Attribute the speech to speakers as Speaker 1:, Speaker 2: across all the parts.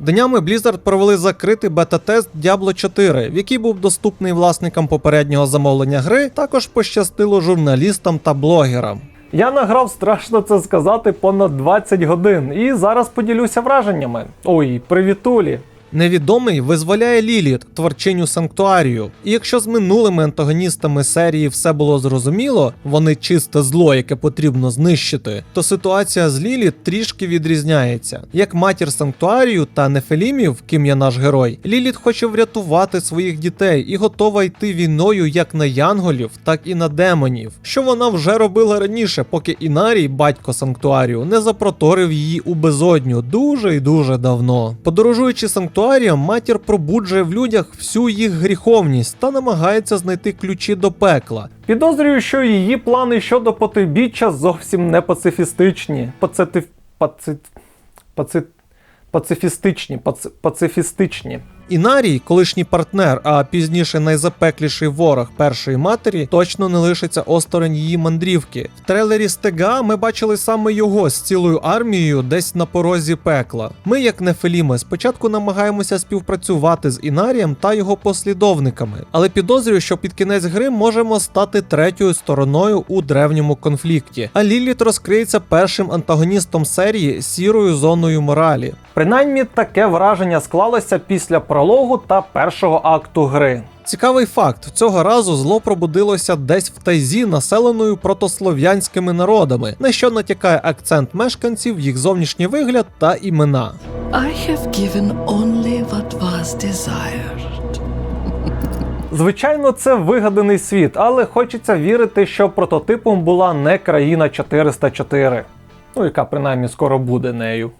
Speaker 1: Днями Blizzard провели закритий бета-тест Diablo 4, в який був доступний власникам попереднього замовлення гри. Також пощастило журналістам та блогерам. Я награв страшно це сказати понад 20 годин, і зараз поділюся враженнями. Ой, привітулі! Невідомий визволяє Ліліт, творчиню Санктуарію. І якщо з минулими антагоністами серії все було зрозуміло, вони чисте зло, яке потрібно знищити, то ситуація з Ліліт трішки відрізняється. Як матір Санктуарію та Нефелімів, ким є наш герой, Ліліт хоче врятувати своїх дітей і готова йти війною як на янголів, так і на демонів, що вона вже робила раніше, поки Інарій, батько Санктуарію, не запроторив її у безодню дуже і дуже давно. Подорожуючи Санктуарієм, матір пробуджує в людях всю їх гріховність та намагається знайти ключі до пекла. Підозрюю, що її плани щодо потойбіччя зовсім не пацифістичні. Пациф... Паци... Паци... Пацифістичні, паци... пацифістичні. Інарій, колишній партнер, а пізніше найзапекліший ворог першої матері, точно не лишиться осторонь її мандрівки. В трейлері Стега ми бачили саме його з цілою армією десь на порозі пекла. Ми, як Нефеліми, спочатку намагаємося співпрацювати з Інарієм та його послідовниками, але підозрюю, що під кінець гри можемо стати третьою стороною у древньому конфлікті. А Ліліт розкриється першим антагоністом серії сірою зоною моралі. Принаймні таке враження склалося після прологу та першого акту гри. Цікавий факт: цього разу зло пробудилося десь в тайзі, населеною протослов'янськими народами, на що натякає акцент мешканців, їх зовнішній вигляд та імена.
Speaker 2: I have given only what was desired.
Speaker 1: Звичайно, це вигаданий світ, але хочеться вірити, що прототипом була не країна 404, ну яка принаймні скоро буде нею.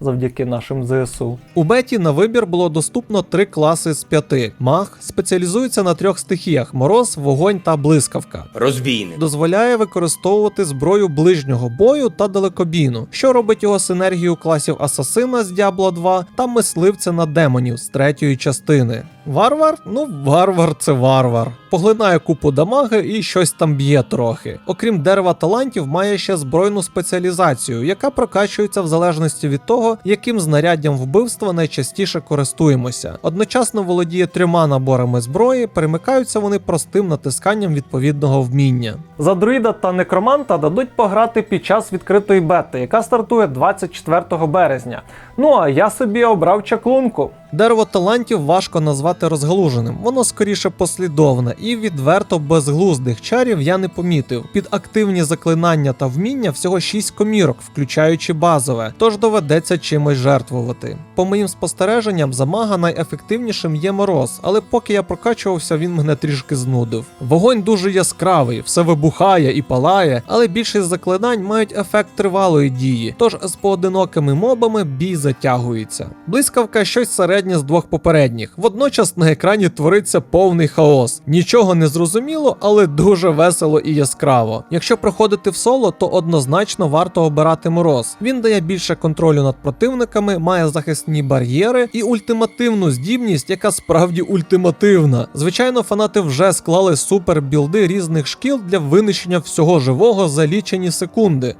Speaker 1: Завдяки нашим ЗСУ. У беті на вибір було доступно три класи з п'яти. Маг спеціалізується на трьох стихіях: мороз, вогонь та блискавка.
Speaker 3: Розбійник.
Speaker 1: Дозволяє використовувати зброю ближнього бою та далекобійну, що робить його синергію класів асасина з Diablo 2 та мисливця на демонів з третьої частини. Варвар? Ну, варвар це варвар. Поглинає купу дамаги і щось там б'є трохи. Окрім дерева талантів, має ще збройну спеціалізацію, яка прокачується в залежності від того, яким знаряддям вбивства найчастіше користуємося. Одночасно володіє трьома наборами зброї, перемикаються вони простим натисканням відповідного вміння. За друїда та некроманта дадуть пограти під час відкритої бети, яка стартує 24 березня. Ну а я собі обрав чаклунку. Дерево талантів важко назвати розгалуженим, воно скоріше послідовне і відверто безглуздих чарів я не помітив. Під активні заклинання та вміння всього 6 комірок, включаючи базове, тож доведеться чимось жертвувати. По моїм спостереженням, за мага найефективнішим є мороз, але поки я прокачувався, він мене трішки знудив. Вогонь дуже яскравий, все вибухає і палає, але більшість заклинань мають ефект тривалої дії, тож з поодинокими мобами бій затягується. Блискавка щось середнє з двох попередніх. Водночас на екрані твориться повний хаос. Нічого не зрозуміло, але дуже весело і яскраво. Якщо проходити в соло, то однозначно варто обирати мороз. Він дає більше контролю над противниками, має захисні бар'єри і ультимативну здібність, яка справді ультимативна. Звичайно, фанати вже склали супер білди різних шкіл для винищення всього живого за лічені секунди.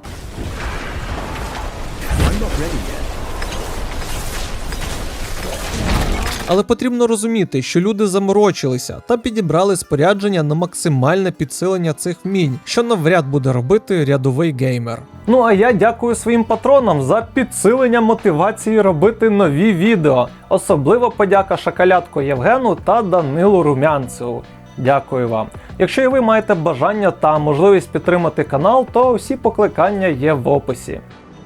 Speaker 1: Але потрібно розуміти, що люди заморочилися та підібрали спорядження на максимальне підсилення цих вмінь, що навряд буде робити рядовий геймер. Ну а я дякую своїм патронам за підсилення мотивації робити нові відео. Особливо подяка Шакалятко Євгену та Данилу Румянцеву. Дякую вам. Якщо і ви маєте бажання та можливість підтримати канал, то всі покликання є в описі.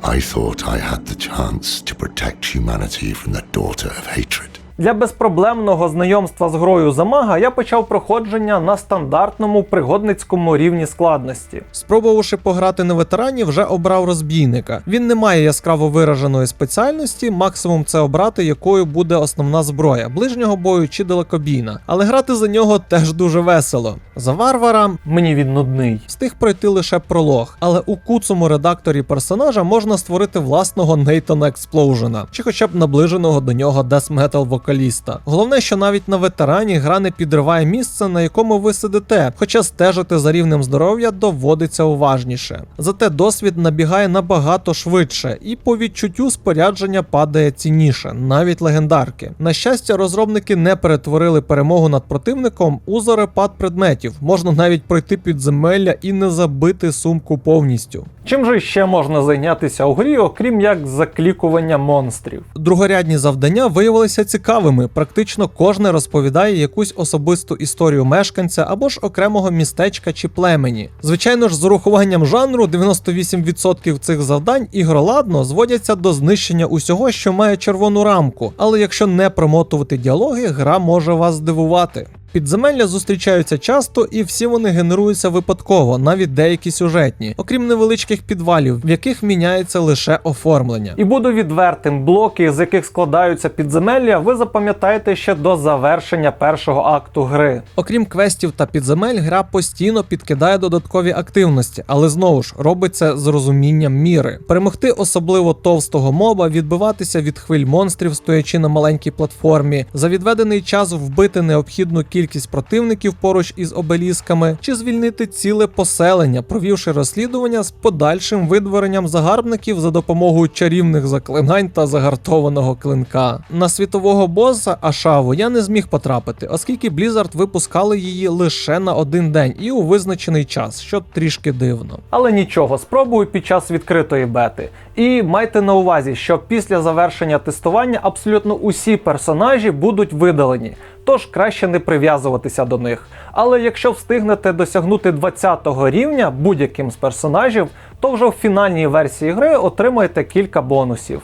Speaker 4: I thought I had the chance to protect humanity from the daughter of hatred.
Speaker 1: Для безпроблемного знайомства з грою Замага я почав проходження на стандартному пригодницькому рівні складності. Спробувавши пограти на ветерані, вже обрав розбійника. Він не має яскраво вираженої спеціальності, максимум це обрати, якою буде основна зброя ближнього бою чи далекобійна. Але грати за нього теж дуже весело. За варвара мені він нудний. Встиг пройти лише пролог, але у куцому редакторі персонажа можна створити власного Нейтана Експлоужена, чи хоча б наближеного до нього Death Metal вокаліста. Головне, що навіть на ветерані гра не підриває місце, на якому ви сидите, хоча стежити за рівнем здоров'я доводиться уважніше. Зате досвід набігає набагато швидше, і по відчуттю спорядження падає цінніше, навіть легендарки. На щастя, розробники не перетворили перемогу над противником у зарепад предметів. Можна навіть пройти підземелля і не забити сумку повністю. Чим же ще можна зайнятися у грі, окрім як заклікування монстрів? Другорядні завдання виявилися цікавими. Практично кожне розповідає якусь особисту історію мешканця або ж окремого містечка чи племені. Звичайно ж, з урахуванням жанру 98% цих завдань ігроладно зводяться до знищення усього, що має червону рамку. Але якщо не промотувати діалоги, гра може вас здивувати. Підземелля зустрічаються часто, і всі вони генеруються випадково, навіть деякі сюжетні, окрім невеличких підвалів, в яких міняється лише оформлення. І буду відвертим, блоки, з яких складаються підземелля, ви запам'ятаєте ще до завершення першого акту гри. Окрім квестів та підземель, гра постійно підкидає додаткові активності, але знову ж робить це з розумінням міри. Перемогти особливо товстого моба, відбиватися від хвиль монстрів, стоячи на маленькій платформі, за відведений час вбити необхідну кількість противників поруч із обелісками, чи звільнити ціле поселення, провівши розслідування з подальшим видворенням загарбників за допомогою чарівних заклинань та загартованого клинка. На світового боса Ашаву я не зміг потрапити, оскільки Blizzard випускали її лише на один день і у визначений час, що трішки дивно. Але нічого, спробую під час відкритої бети. І майте на увазі, що після завершення тестування абсолютно усі персонажі будуть видалені. Тож краще не прив'язуватися до них. Але якщо встигнете досягнути 20-го рівня будь-яким з персонажів, то вже в фінальній версії гри отримаєте кілька бонусів.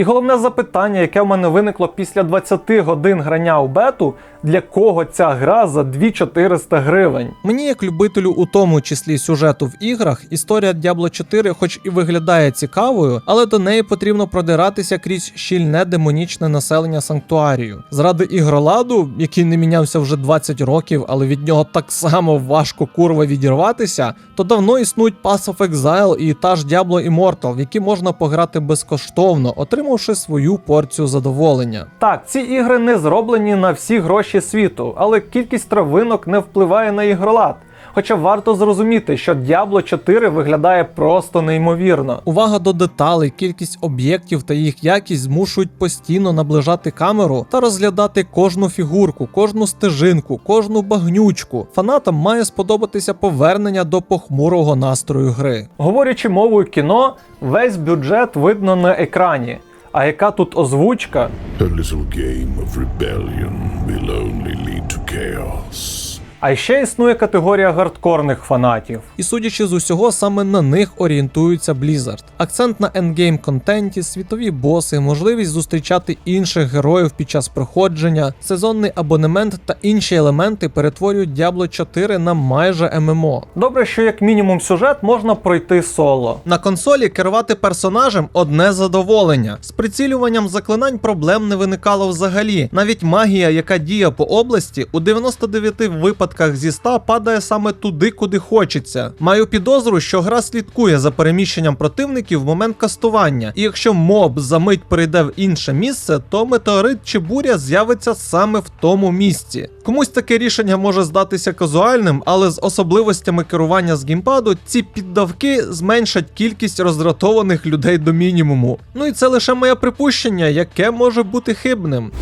Speaker 1: І головне запитання, яке в мене виникло після 20 годин грання у бету, для кого ця гра за 2400 гривень? Мені, як любителю, у тому числі сюжету в іграх, історія Diablo 4, хоч і виглядає цікавою, але до неї потрібно продиратися крізь щільне демонічне населення санктуарію. Заради ігроладу, який не мінявся вже 20 років, але від нього так само важко курва відірватися, то давно існують Pass of Exile і та ж Diablo Immortal, в які можна пограти безкоштовно, отримавши свою порцію задоволення. Так, ці ігри не зроблені на всі гроші світу, але кількість травинок не впливає на ігролад. Хоча варто зрозуміти, що Diablo 4 виглядає просто неймовірно. Увага до деталей, кількість об'єктів та їх якість змушують постійно наближати камеру та розглядати кожну фігурку, кожну стежинку, кожну багнючку. Фанатам має сподобатися повернення до похмурого настрою гри. Говорячи мовою кіно, весь бюджет видно на екрані. А яка тут озвучка?
Speaker 4: A little game of rebellion will only lead to chaos.
Speaker 1: А ще існує категорія гардкорних фанатів. І судячи з усього, саме на них орієнтується Blizzard. Акцент на ендгейм контенті, світові боси, можливість зустрічати інших героїв під час проходження, сезонний абонемент та інші елементи перетворюють Diablo 4 на майже ММО. Добре, що як мінімум сюжет можна пройти соло. На консолі керувати персонажем одне задоволення. З прицілюванням заклинань проблем не виникало взагалі. Навіть магія, яка діє по області, у 99 випадках зі 100 падає саме туди, куди хочеться. Маю підозру, що гра слідкує за переміщенням противників в момент кастування, і якщо моб за мить перейде в інше місце, то метеорит чи буря з'явиться саме в тому місці. Комусь таке рішення може здатися казуальним, але з особливостями керування з геймпаду ці піддавки зменшать кількість роздратованих людей до мінімуму. Ну і це лише моє припущення, яке може бути хибним.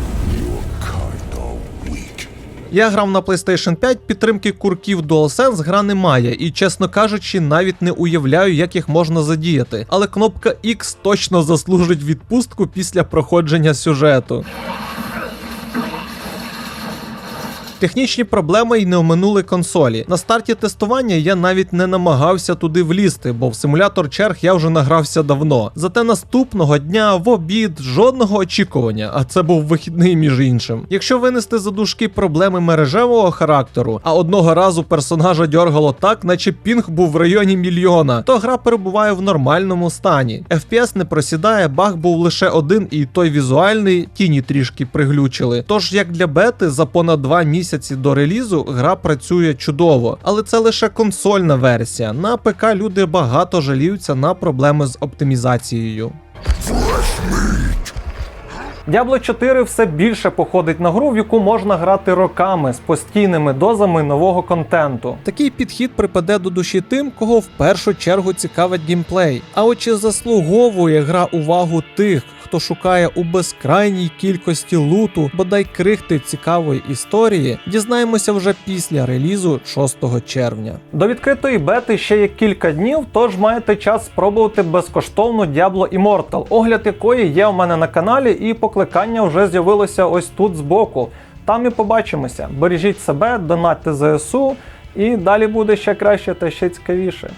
Speaker 1: Я грав на PlayStation 5, підтримки курків DualSense гра немає, і чесно кажучи, навіть не уявляю, як їх можна задіяти. Але кнопка X точно заслужить відпустку після проходження сюжету. Технічні проблеми й не оминули консолі. На старті тестування я навіть не намагався туди влізти, бо в симулятор черг я вже награвся давно. Зате наступного дня в обід жодного очікування, а це був вихідний між іншим. Якщо винести за дужки проблеми мережевого характеру, а одного разу персонажа дьоргало так, наче пінг був в районі мільйона, то гра перебуває в нормальному стані. FPS не просідає, баг був лише один, і той візуальний тіні трішки приглючили. Тож як для бети за понад два місяці місяці до релізу гра працює чудово, але це лише консольна версія. На ПК люди багато жаліються на проблеми з оптимізацією. Diablo 4 все більше походить на гру, в яку можна грати роками з постійними дозами нового контенту. Такий підхід припаде до душі тим, кого в першу чергу цікавить геймплей. А от чи заслуговує гра увагу тих, хто шукає у безкрайній кількості луту, бодай крихти цікавої історії, дізнаємося вже після релізу 6 червня. До відкритої бети ще є кілька днів, тож маєте час спробувати безкоштовну Diablo Immortal, огляд якої є у мене на каналі, і покликання вже з'явилося ось тут збоку. Там і побачимося. Бережіть себе, донатьте ЗСУ, і далі буде ще краще та ще цікавіше.